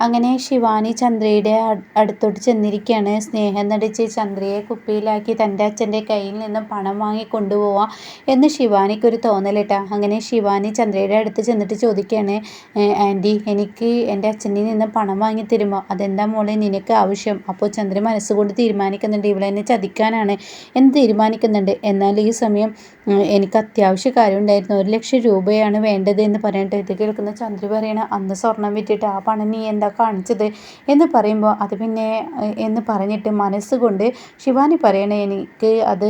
അങ്ങനെ ശിവാനി ചന്ദ്രയുടെ അടുത്തോട്ട് ചെന്നിരിക്കുകയാണ് സ്നേഹം നടിച്ച് ചന്ദ്രയെ കുപ്പിയിലാക്കി തന്റെ അച്ഛന്റെ കയ്യിൽ നിന്ന് പണം വാങ്ങി കൊണ്ടുപോവാം എന്ന് ശിവാനിക്കൊരു തോന്നലിട്ട. അങ്ങനെ ശിവാനി ചന്ദ്രയുടെ അടുത്ത് ചെന്നിട്ട് ചോദിക്കുകയാണ് ആന്റി എനിക്ക് എന്റെ അച്ഛനിൽ നിന്ന് പണം വാങ്ങി തരുമോ? അതെന്താ മോളെ നിനക്ക് ആവശ്യം? അപ്പോൾ ചന്ദ്രൻ മനസ്സുകൊണ്ട് തീരുമാനിക്കുന്നുണ്ട് ഇവളെന്നെ ചതിക്കാനാണ് എന്ന് തീരുമാനിക്കുന്നുണ്ട്. എന്നാൽ ഈ സമയം എനിക്ക് അത്യാവശ്യ കാര്യം ഉണ്ടായിരുന്നു ഒരു ലക്ഷം രൂപയാണ് വേണ്ടത് എന്ന് പറഞ്ഞിട്ട് ഇത് കേൾക്കുന്ന ചന്ദ്ര പറയണ അന്ന് സ്വർണം വിറ്റിട്ട് ആ പണം നീ എന്താ കാണിച്ചത് എന്ന് പറയുമ്പോൾ അത് പിന്നെ എന്ന് പറഞ്ഞിട്ട് മനസ്സുകൊണ്ട് ശിവാനി പറയണേ എനിക്ക് അത്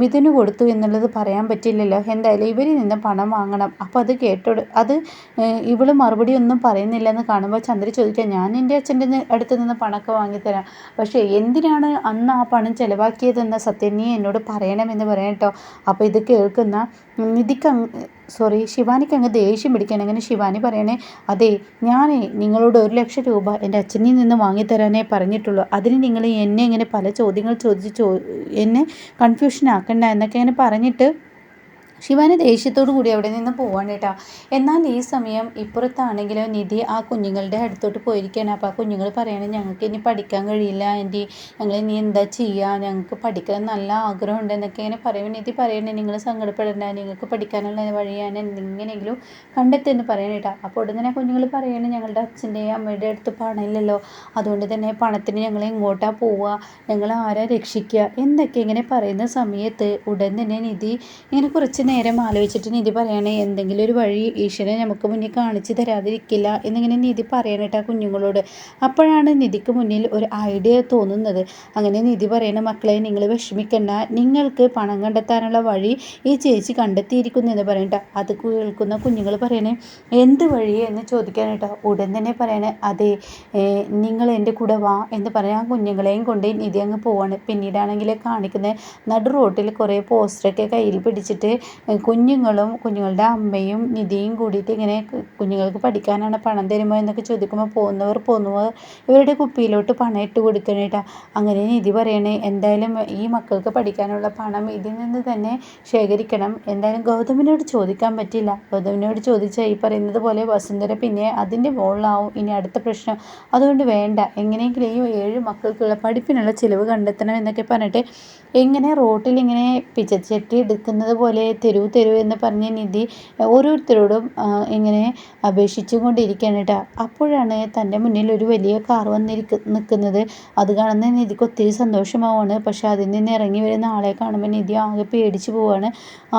മിഥുന് കൊടുത്തു എന്നുള്ളത് പറയാൻ പറ്റില്ലല്ലോ. എന്തായാലും ഇവരിൽ നിന്ന് പണം വാങ്ങണം. അപ്പോൾ അത് കേട്ടോ അത് ഇവൾ മറുപടി ഒന്നും പറയുന്നില്ല എന്ന് കാണുമ്പോൾ ചന്ദ്ര ചോദിക്കുക ഞാൻ എന്റെ അച്ഛന്റെ അടുത്ത് നിന്ന് പണമൊക്കെ വാങ്ങിത്തരാം. പക്ഷേ എന്തിനാണ് അന്ന് ആ പണം ചിലവാക്കിയതെന്ന സത്യം നീ എന്നോട് പറയണമെന്ന് പറയാം കേട്ടോ അപ്പോൾ ഇത് കേൾക്കുന്ന നിധിക്ക് സോറി ശിവാനിക്ക് അങ്ങ് ദേഷ്യം പിടിക്കണം അങ്ങനെ ശിവാനി പറയണേ അതെ ഞാൻ നിങ്ങളോട് ഒരു ലക്ഷം രൂപ എന്റെ അച്ഛനിൽ നിന്ന് വാങ്ങിത്തരാനേ പറഞ്ഞിട്ടുള്ളൂ. അതിന് നിങ്ങൾ എന്നെ ഇങ്ങനെ പല ചോദ്യങ്ങൾ ചോദിച്ച് ചോ എന്നെ കൺഫ്യൂഷൻ ആക്കണ്ട എന്നൊക്കെ ഇങ്ങനെ പറഞ്ഞിട്ട് ശിവാനി ദേഷ്യത്തോടു കൂടി അവിടെ നിന്ന് പോവാണ് കേട്ടോ. എന്നാൽ ഈ സമയം ഇപ്പുറത്താണെങ്കിലും നിധി ആ കുഞ്ഞുങ്ങളുടെ അടുത്തോട്ട് പോയിരിക്കുകയാണ്. അപ്പോൾ ആ കുഞ്ഞുങ്ങൾ പറയണേ ഞങ്ങൾക്ക് ഇനി പഠിക്കാൻ കഴിയില്ല ആന്റി. ഞങ്ങൾ ഇനി എന്താ ചെയ്യുക? ഞങ്ങൾക്ക് പഠിക്കാൻ നല്ല ആഗ്രഹമുണ്ട് എന്നൊക്കെ ഇങ്ങനെ പറയും. നിധി പറയണേ നിങ്ങൾ സങ്കടപ്പെടേണ്ട. നിങ്ങൾക്ക് പഠിക്കാനുള്ള വഴിയാണ് എന്തെങ്കിലും കണ്ടെത്തുമെന്ന് പറയണേ കേട്ടോ. അപ്പോൾ ഉടനെ കുഞ്ഞുങ്ങൾ പറയണേ ഞങ്ങളുടെ അച്ഛന്റെയും അമ്മയുടെ അടുത്ത് പണമില്ലല്ലോ. അതുകൊണ്ട് തന്നെ പണത്തിന് ഞങ്ങൾ എങ്ങോട്ടാണ് പോവുക? ഞങ്ങൾ ആരാ രക്ഷിക്കുക? എന്നൊക്കെ ഇങ്ങനെ പറയുന്ന സമയത്ത് ഉടൻ തന്നെ നിധി ഇങ്ങനെ കുറച്ച് നേരം ആലോചിച്ചിട്ട് നിധി പറയണേ. എന്തെങ്കിലും ഒരു വഴി ഈശ്വരൻ നമുക്ക് മുന്നിൽ കാണിച്ചു തരാതിരിക്കില്ല എന്നിങ്ങനെ നിധി പറയണേട്ടാ കുഞ്ഞുങ്ങളോട്. അപ്പോഴാണ് നിധിക്ക് മുന്നിൽ ഒരു ഐഡിയ തോന്നുന്നത്. അങ്ങനെ നിധി പറയണ മക്കളെ നിങ്ങൾ വിഷമിക്കണ്ട. നിങ്ങൾക്ക് പണം കണ്ടെത്താനുള്ള വഴി ഈ ചേച്ചി കണ്ടെത്തിയിരിക്കുന്നു എന്ന് പറയണ്ട അത് കേൾക്കുന്ന കുഞ്ഞുങ്ങൾ പറയണേ എന്ത് വഴി എന്ന് ചോദിക്കാനേട്ടോ ഉടൻ തന്നെ പറയണേ അതെ നിങ്ങൾ എന്റെ കൂടെ വാ എന്ന് പറയാൻ കുഞ്ഞുങ്ങളെയും കൊണ്ട് നിധി അങ്ങ് പോവാണ്. പിന്നീടാണെങ്കിൽ കാണിക്കുന്നത് നടു റോട്ടിൽ കുറേ പോസ്റ്ററൊക്കെ കയ്യിൽ പിടിച്ചിട്ട് കുഞ്ഞുങ്ങളും കുഞ്ഞുങ്ങളുടെ അമ്മയും നിധിയും കൂടിയിട്ട് ഇങ്ങനെ കുഞ്ഞുങ്ങൾക്ക് പഠിക്കാനാണ് പണം തരുമോ എന്നൊക്കെ ചോദിക്കുമ്പോൾ പോകുന്നവർ പോകുന്നവർ ഇവരുടെ കുപ്പിയിലോട്ട് പണം ഇട്ട് കൊടുക്കണേട്ടാ അങ്ങനെ നിധി പറയണേ എന്തായാലും ഈ മക്കൾക്ക് പഠിക്കാനുള്ള പണം ഇതിൽ നിന്ന് തന്നെ ശേഖരിക്കണം. എന്തായാലും ഗൗതമിനോട് ചോദിക്കാൻ പറ്റില്ല. ഗൗതമിനോട് ചോദിച്ചാൽ ഈ പറയുന്നത് പോലെ വസുന്ധര പിന്നെ അതിന്റെ മുകളിലാവും ഇനി അടുത്ത പ്രശ്നം. അതുകൊണ്ട് വേണ്ട. എങ്ങനെയെങ്കിലും ഈ ഏഴ് മക്കൾക്കുള്ള പഠിപ്പിനുള്ള ചിലവ് കണ്ടെത്തണം എന്നൊക്കെ പറഞ്ഞിട്ട് എങ്ങനെ റോട്ടിൽ ഇങ്ങനെ പിച്ചച്ചട്ടി എടുക്കുന്നത് പോലെ തരൂ തരൂ എന്ന് പറഞ്ഞ നിധി ഓരോരുത്തരോടും ഇങ്ങനെ അപേക്ഷിച്ചും കൊണ്ടിരിക്കുകയാണ് കേട്ടോ. അപ്പോഴാണ് തന്റെ മുന്നിൽ ഒരു വലിയ കാർ വന്നിരിക്ക നിൽക്കുന്നത്. അത് കാണുന്ന നിധിക്ക് ഒത്തിരി സന്തോഷമാവാണ്. പക്ഷെ അതിൽ നിന്ന് ഇറങ്ങി വരുന്ന ആളെ കാണുമ്പോൾ നിധി ആകെ പേടിച്ചു പോവാണ്.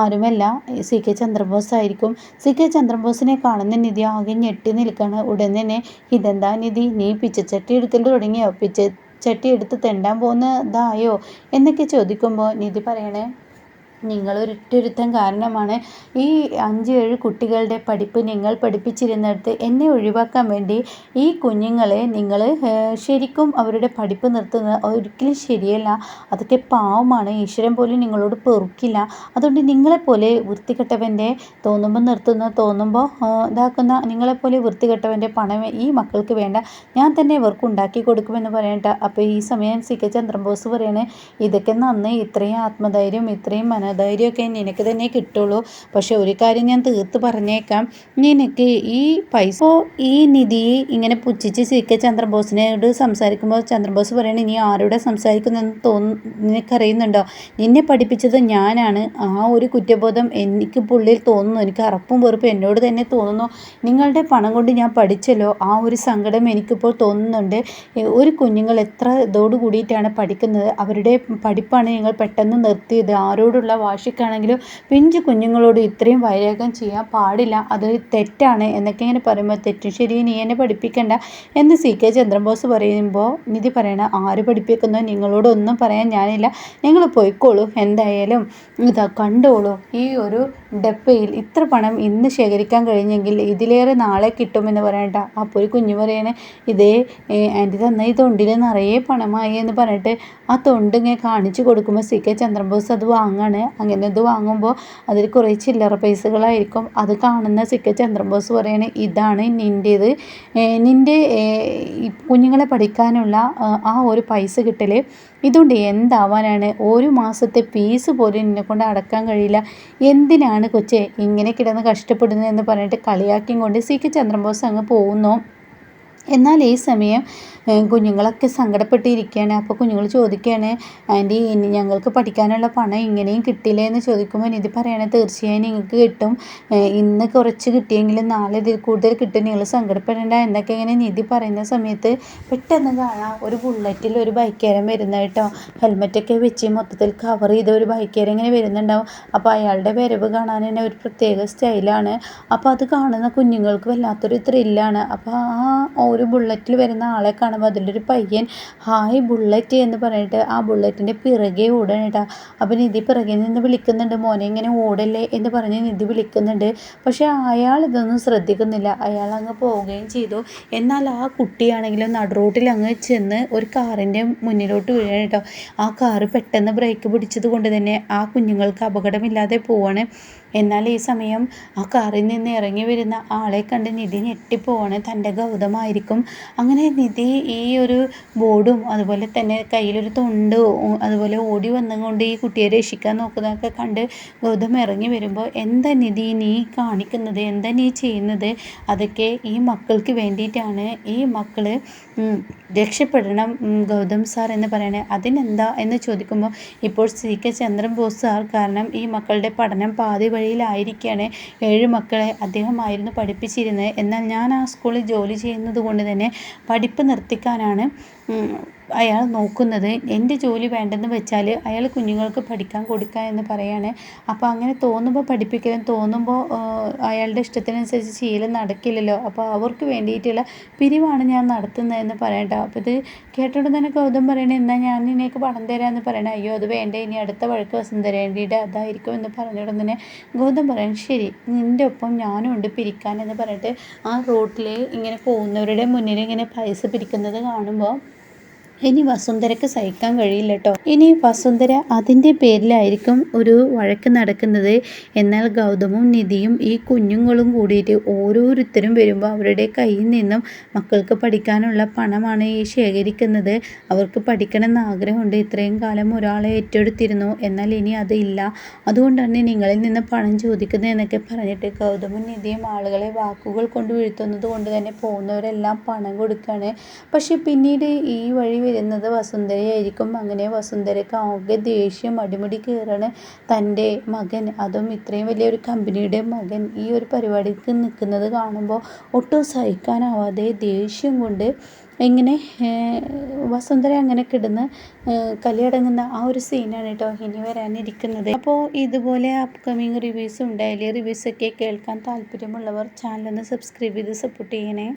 ആരുമല്ല സി കെ ചന്ദ്രബോസ് ആയിരിക്കും. സി കെ ചന്ദ്രബോസിനെ കാണുന്ന നിധി ആകെ ഞെട്ടി നിൽക്കുകയാണ്. ഉടൻ തന്നെ ഇതെന്താ നിധി? നീ പിച്ചച്ചട്ടി എടുക്കൽ തുടങ്ങിയോ? പിച്ച ചട്ടി എടുത്ത് തെണ്ടാൻ പോകുന്നതായോ? എന്നൊക്കെ ചോദിക്കുമ്പോൾ നിധി പറയണേ നിങ്ങൾ ഒരൊറ്റൊരുത്തൻ കാരണമാണ് ഈ അഞ്ച് ഏഴ് കുട്ടികളുടെ പഠിപ്പ് നിങ്ങൾ പഠിപ്പിച്ചിരുന്നിടത്ത് എന്നെ ഒഴിവാക്കാൻ വേണ്ടി ഈ കുഞ്ഞുങ്ങളെ നിങ്ങൾ ശരിക്കും അവരുടെ പഠിപ്പ് നിർത്തുന്നത് ഒരിക്കലും ശരിയല്ല. അതൊക്കെ പാവമാണ്. ഈശ്വരൻ പോലും നിങ്ങളോട് പെറുക്കില്ല. അതുകൊണ്ട് നിങ്ങളെപ്പോലെ വൃത്തികെട്ടവന്റെ തോന്നുമ്പോൾ നിർത്തുന്ന തോന്നുമ്പോൾ ഇതാക്കുന്ന നിങ്ങളെപ്പോലെ വൃത്തികെട്ടവന്റെ പണം ഈ മക്കൾക്ക് വേണ്ട. ഞാൻ തന്നെ ഇവർക്ക് ഉണ്ടാക്കി കൊടുക്കുമെന്ന് പറയണ്ട അപ്പോൾ ഈ സമയം സി കെ ചന്ദ്രബോസ് പറയണേ ഇതൊക്കെ നന്ന് ഇത്രയും ആത്മധൈര്യം ഇത്രയും മന ധൈര്യമൊക്കെ നിനക്ക് തന്നെ കിട്ടുള്ളൂ. പക്ഷെ ഒരു കാര്യം ഞാൻ തീർത്ത് പറഞ്ഞേക്കാം. നിനക്ക് ഈ പൈസ ഈ നിധി ഇങ്ങനെ പുച്ഛിച്ച് സി കെ ചന്ദ്രബോസിനോട് സംസാരിക്കുമ്പോൾ ചന്ദ്രബോസ് പറയണ നീ ആരോടെ സംസാരിക്കുന്നെന്ന് തോന്നു നിനക്കറിയുന്നുണ്ടോ? നിന്നെ പഠിപ്പിച്ചത് ഞാനാണ്. ആ ഒരു കുറ്റബോധം എനിക്ക് പുള്ളിയിൽ തോന്നുന്നു. എനിക്ക് അറപ്പും വെറുപ്പും എന്നോട് തന്നെ തോന്നുന്നു. നിങ്ങളുടെ പണം കൊണ്ട് ഞാൻ പഠിച്ചല്ലോ. ആ ഒരു സങ്കടം എനിക്കിപ്പോൾ തോന്നുന്നുണ്ട്. ഒരു കുഞ്ഞുങ്ങൾ എത്ര ഇതോട് കൂടിയിട്ടാണ് പഠിക്കുന്നത്? അവരുടെ പഠിപ്പാണ് നിങ്ങൾ പെട്ടെന്ന് നിർത്തിയത്. ആരോടുള്ള വാശിക്കാണെങ്കിലും പിഞ്ചു കുഞ്ഞുങ്ങളോട് ഇത്രയും വൈരാഗ്യം ചെയ്യാൻ പാടില്ല. അത് തെറ്റാണ് എന്നൊക്കെ ഇങ്ങനെ പറയുമ്പോൾ തെറ്റും ശരി നീ എന്നെ പഠിപ്പിക്കണ്ട എന്ന് സി കെ ചന്ദ്രബോസ് പറയുമ്പോൾ നിധി പറയണ ആര് പഠിപ്പിക്കുന്നോ? നിങ്ങളോടൊന്നും പറയാൻ ഞാനില്ല. നിങ്ങൾ പോയിക്കോളൂ. എന്തായാലും ഇതാ കണ്ടോളൂ. ഈ ഒരു ഡപ്പയിൽ ഇത്ര പണം ഇന്ന് ശേഖരിക്കാൻ കഴിഞ്ഞെങ്കിൽ ഇതിലേറെ നാളെ കിട്ടുമെന്ന് പറയണ്ട അപ്പോൾ ഒരു കുഞ്ഞു പറയണ ഇതേ ആന്റി തന്ന ഈ തൊണ്ടിൽ നിറയെ പണമായി എന്ന് പറഞ്ഞിട്ട് ആ തൊണ്ട് ഇങ്ങനെ കാണിച്ചു കൊടുക്കുമ്പോൾ സി കെ ചന്ദ്രബോസ് അത് വാങ്ങാണ്. അങ്ങനെ അത് വാങ്ങുമ്പോൾ അതിൽ കുറേ ചില്ലറ പൈസകളായിരിക്കും. അത് കാണുന്ന സി കെ ചന്ദ്രബോസ് പറയണേ ഇതാണ് നിന്റേത്. നിന്റെ കുഞ്ഞുങ്ങളെ പഠിക്കാനുള്ള ആ ഒരു പൈസ കിട്ടൽ ഇതുകൊണ്ട് എന്താവാനാണ്? ഒരു മാസത്തെ ഫീസ് പോലും എന്നെ കൊണ്ട് അടക്കാൻ കഴിയില്ല. എന്തിനാണ് കൊച്ചെ ഇങ്ങനെ കിടന്ന് കഷ്ടപ്പെടുന്നത് എന്ന് പറഞ്ഞിട്ട് കളിയാക്കിയും കൊണ്ട് സി കെ ചന്ദ്രബോസ് അങ്ങ് പോകുന്നു? എന്നാൽ ഈ സമയം കുഞ്ഞുങ്ങളൊക്കെ സങ്കടപ്പെട്ടിരിക്കുകയാണ്. അപ്പോൾ കുഞ്ഞുങ്ങൾ ചോദിക്കുകയാണ് ആന്റി ഇനി ഞങ്ങൾക്ക് പഠിക്കാനുള്ള പണം ഇങ്ങനെയും കിട്ടില്ലേ? എന്ന് ചോദിക്കുമ്പോൾ നിധി പറയണേ തീർച്ചയായും നിങ്ങൾക്ക് കിട്ടും. ഇന്ന് കുറച്ച് കിട്ടിയെങ്കിലും നാളെ ഇതിൽ കൂടുതൽ കിട്ടും. നിങ്ങൾ സങ്കടപ്പെടേണ്ട. എന്നൊക്കെ ഇങ്ങനെ നിധി പറയുന്ന സമയത്ത് പെട്ടെന്ന് കാണാം ഒരു ബുള്ളറ്റിൽ ഒരു ബൈക്കേരൻ വരുന്ന കേട്ടോ. ഹെൽമെറ്റൊക്കെ വെച്ച് മൊത്തത്തിൽ കവർ ചെയ്ത ഒരു ബൈക്കേരൻ ഇങ്ങനെ വരുന്നുണ്ടാവും. അപ്പോൾ അയാളുടെ വരവ് കാണാൻ തന്നെ ഒരു പ്രത്യേക സ്റ്റൈലാണ് അപ്പോൾ അത് കാണുന്ന കുഞ്ഞുങ്ങൾക്ക് വല്ലാത്തൊരു ത്രില്ലാണ് അപ്പോൾ ആ ഒരു ബുള്ളറ്റിൽ വരുന്ന ആളെ കാണുമ്പോൾ ഒരു പയ്യൻ ഹായ് ബുള്ളറ്റ് എന്ന് പറഞ്ഞിട്ട് ആ ബുള്ളറ്റിന്റെ പിറകെ ഓടണം കേട്ടോ അപ്പോൾ നിധി പിറകെ നിന്ന് വിളിക്കുന്നുണ്ട് മോനെ ഇങ്ങനെ ഓടല്ലേ? എന്ന് പറഞ്ഞ് നിധി വിളിക്കുന്നുണ്ട്. പക്ഷേ അയാൾ ഇതൊന്നും ശ്രദ്ധിക്കുന്നില്ല. അയാൾ അങ്ങ് പോവുകയും ചെയ്തു. എന്നാൽ ആ കുട്ടിയാണെങ്കിലും നടുറോട്ടിൽ അങ്ങ് ചെന്ന് ഒരു കാറിന്റെ മുന്നിലോട്ട് വീഴണം കേട്ടോ ആ കാറ് പെട്ടെന്ന് ബ്രേക്ക് പിടിച്ചത് കൊണ്ട് തന്നെ ആ കുഞ്ഞുങ്ങൾക്ക് അപകടമില്ലാതെ പോവാണ്. എന്നാൽ ഈ സമയം ആ കാറിൽ നിന്ന് ഇറങ്ങി വരുന്ന ആളെ കണ്ട് നിധി ഞെട്ടിപ്പോവാണ്. തന്റെ ഗൗതമായിരിക്കും. അങ്ങനെ നിധി ഈ ഒരു ബോർഡും അതുപോലെ തന്നെ കയ്യിലൊരു തൊണ്ട് അതുപോലെ ഓടി വന്നുകൊണ്ട് ഈ കുട്ടിയെ രക്ഷിക്കാൻ നോക്കുന്നതൊക്കെ കണ്ട് ഗൗതം ഇറങ്ങി വരുമ്പോൾ എന്താ നിധി നീ കാണിക്കുന്നത്? എന്താ നീ ചെയ്യുന്നത്? അതൊക്കെ ഈ മക്കൾക്ക് വേണ്ടിയിട്ടാണ്. ഈ മക്കൾ രക്ഷപ്പെടണം ഗൗതം സാർ എന്ന് പറയണേ. അതിനെന്താ എന്ന് ചോദിക്കുമ്പോൾ ഇപ്പോൾ C K Chandran Bose sir കാരണം ഈ മക്കളുടെ പഠനം പാതി വഴിയിലായിരിക്കുകയാണ് ഏഴ് മക്കളെ അദ്ദേഹമായിരുന്നു പഠിപ്പിച്ചിരുന്നത്. എന്നാൽ ഞാൻ ആ സ്കൂളിൽ ജോലി ചെയ്യുന്നത് കൊണ്ട് തന്നെ പഠിപ്പ് നിർത്തിക്കാനാണ് അയാൾ നോക്കുന്നത് എന്റെ ജോലി വേണ്ടെന്ന് വെച്ചാൽ അയാൾ കുഞ്ഞുങ്ങൾക്ക് പഠിക്കാൻ കൊടുക്കുക എന്ന് പറയാണ്. അപ്പോൾ അങ്ങനെ തോന്നുമ്പോൾ പഠിപ്പിക്കലും തോന്നുമ്പോൾ അയാളുടെ ഇഷ്ടത്തിനനുസരിച്ച് ശീലം നടക്കില്ലല്ലോ. അപ്പോൾ അവർക്ക് വേണ്ടിയിട്ടുള്ള പിരിവാണ് ഞാൻ നടത്തുന്നതെന്ന് പറയട്ടോ. അപ്പോൾ ഇത് കേട്ടോണ്ട് തന്നെ ഗൗതം പറയണേ എന്നാൽ ഞാൻ നിനക്ക് പണം തരാമെന്ന് പറയണേ. അയ്യോ അത് വേണ്ട. ഇനി അടുത്ത വഴക്ക് വസുന്ധരേണ്ടിയുടെ അതായിരിക്കും എന്ന് പറഞ്ഞുകൊണ്ട് തന്നെ ഗൗതം പറയണം ശരി നിന്റെ ഒപ്പം ഞാനും ഉണ്ട് പിരിക്കാൻ എന്ന് പറഞ്ഞിട്ട് ആ റോട്ടിൽ ഇങ്ങനെ പോകുന്നവരുടെ മുന്നിൽ ഇങ്ങനെ പൈസ പിരിക്കുന്നത് കാണുമ്പോൾ ഇനി വസുന്ധരക്ക് സഹിക്കാൻ കഴിയില്ല കേട്ടോ ഇനി വസുന്ധര അതിന്റെ പേരിലായിരിക്കും ഒരു വഴക്ക് നടക്കുന്നത്. എന്നാൽ ഗൗതമും നിധിയും ഈ കുഞ്ഞുങ്ങളും കൂടിയിട്ട് ഓരോരുത്തരും വരുമ്പോൾ അവരുടെ കയ്യിൽ നിന്നും മക്കൾക്ക് പഠിക്കാനുള്ള പണമാണ് ഈ ശേഖരിക്കുന്നത്. അവർക്ക് പഠിക്കണം എന്ന് ആഗ്രഹമുണ്ട്. ഇത്രയും കാലം ഒരാളെ ഏറ്റെടുത്തിരുന്നു. എന്നാൽ ഇനി അതില്ല അതുകൊണ്ടാണ് നിങ്ങളിൽ നിന്ന് പണം ചോദിക്കുന്നത് എന്നൊക്കെ പറഞ്ഞിട്ട് ഗൗതമും നിധിയും ആളുകളെ വാക്കുകൾ കൊണ്ട് വീഴ്ത്തുന്നത് കൊണ്ട് തന്നെ പോകുന്നവരെല്ലാം പണം കൊടുക്കുകയാണ് പക്ഷെ പിന്നീട് ഈ വഴി വരുന്നത് വസുന്ധരയായിരിക്കും. അങ്ങനെ വസുന്ധരയ്ക്ക് ആകെ ദേഷ്യം അടിമുടി കയറാണ് തന്റെ മകൻ. അതും ഇത്രയും വലിയ ഒരു കമ്പനിയുടെ മകൻ. ഈ ഒരു പരിപാടിക്ക് നിൽക്കുന്നത് കാണുമ്പോൾ ഒട്ടും സഹിക്കാനാവാതെ ദേഷ്യം കൊണ്ട് ഇങ്ങനെ വസുന്ധര അങ്ങനെ കിടന്ന് കലിയടങ്ങുന്ന ആ ഒരു സീനാണ് കേട്ടോ ഇനി വരാനിരിക്കുന്നത്. അപ്പോൾ ഇതുപോലെ അപ്കമിങ് റിവ്യൂസും ഡെയിലി റിവ്യൂസൊക്കെ കേൾക്കാൻ താല്പര്യമുള്ളവർ ചാനലൊന്ന് സബ്സ്ക്രൈബ് ചെയ്ത് സപ്പോർട്ട് ചെയ്യണേ.